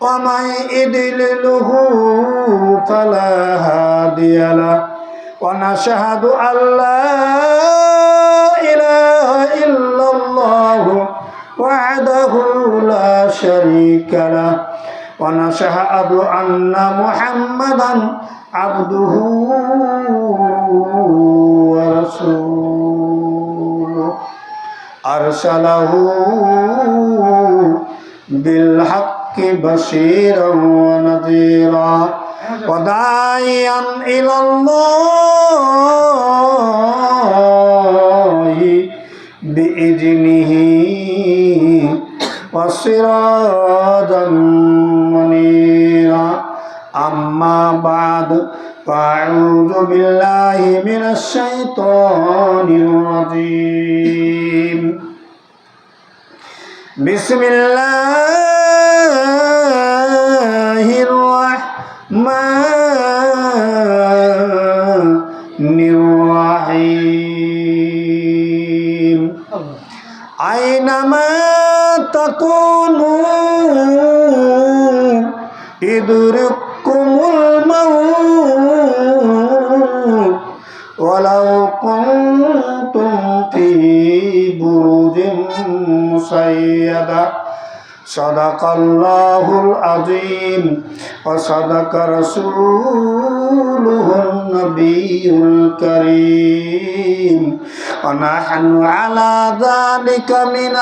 ومن يدلله فلا هادي له ونشهد أن لا إله إلا الله وعده لا شريك له ونشهد أن محمدا عبده ورسوله أرسله بالحق بشيرا ونذيرا وداعيا إلى الله بإذنه وسراجا منيرا أما بعد فأعوذ بالله من الشيطان الرجيم بسم الله أينما تكونوا يدرككم الموت ولو كنتم في بروج مشيدة صدق الله العظيم وصدق رسوله النبي الكريم ونحن على ذلك من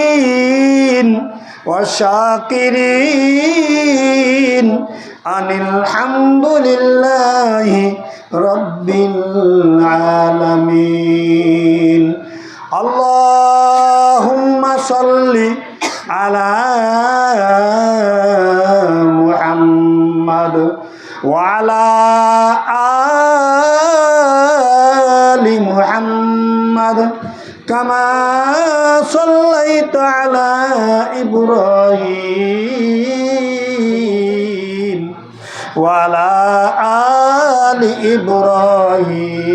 الشاهدين والشاكرين أن الحمد لله رب العالمين اللهم صل على محمد وعلى آل محمد كما صليت على إبراهيم وعلى آل إبراهيم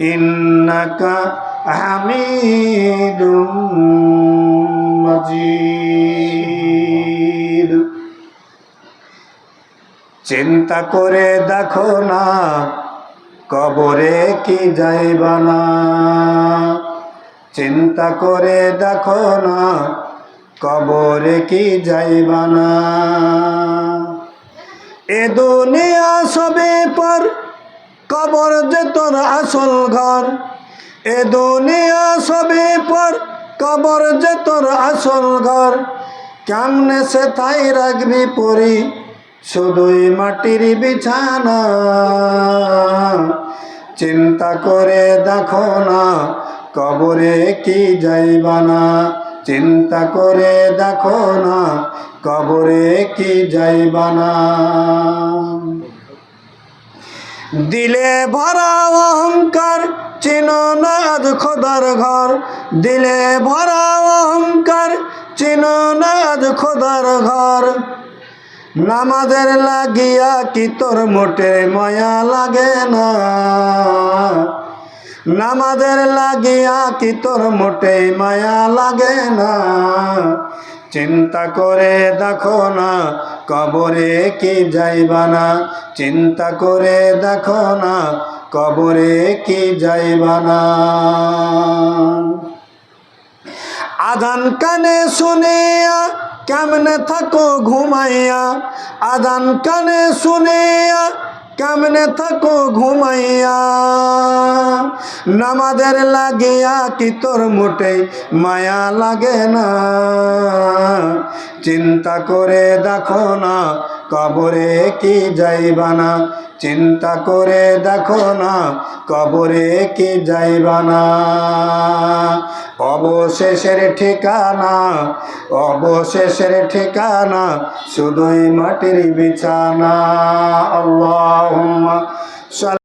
ইন্নাকা হামিদুম মজিদ। চিন্তা করে দেখো না, কবরে কি যাইবা না। চিন্তা করে দেখো না, কবরে কি যাইবা না। এ দুনিয়া সবে পর কবর যে তোর আসল ঘর। এ দুনিয়া সবে পর কবর যে তোর আসল ঘর। কেমনে সে তাই রাখবি পরি? শুধুই মাটির বিছানা। চিন্তা করে দেখো না, কবরে কি যাইবা না চিন্তা করে দেখো না, কবরে কি যাইবা না দিলে ভরা অহংকার, চিনো না আজ খোদার ঘর। দিলে ভরা অহংকার, চিনো না আজ খোদার ঘর। নামাজের লাগিয়া কি তোর মোটে মায়া লাগে না? নামাজের লাগিয়া কি তোর মোটে মায়া লাগে না? চিন্তা করে দেখো না, কবরে কি যাইবা না চিন্তা করে দেখো না, কবরে কি যাইবা না আদান কানে শুনিয়া কেমনে থাকো ঘুমাইয়া? আদান কানে শুনিয়া কেমনে থাকো ঘুমাইয়া? নামাদের লাগিয়া কি তোর মোটে মায়া লাগে না। চিন্তা করে দেখো না, কবরে কি যাইবা না চিন্তা করে দেখো না, কবরে কি যাইবা না অবশেষের ঠিকানা অবশেষের ঠিকানা শুধুই মাটির বিছানা।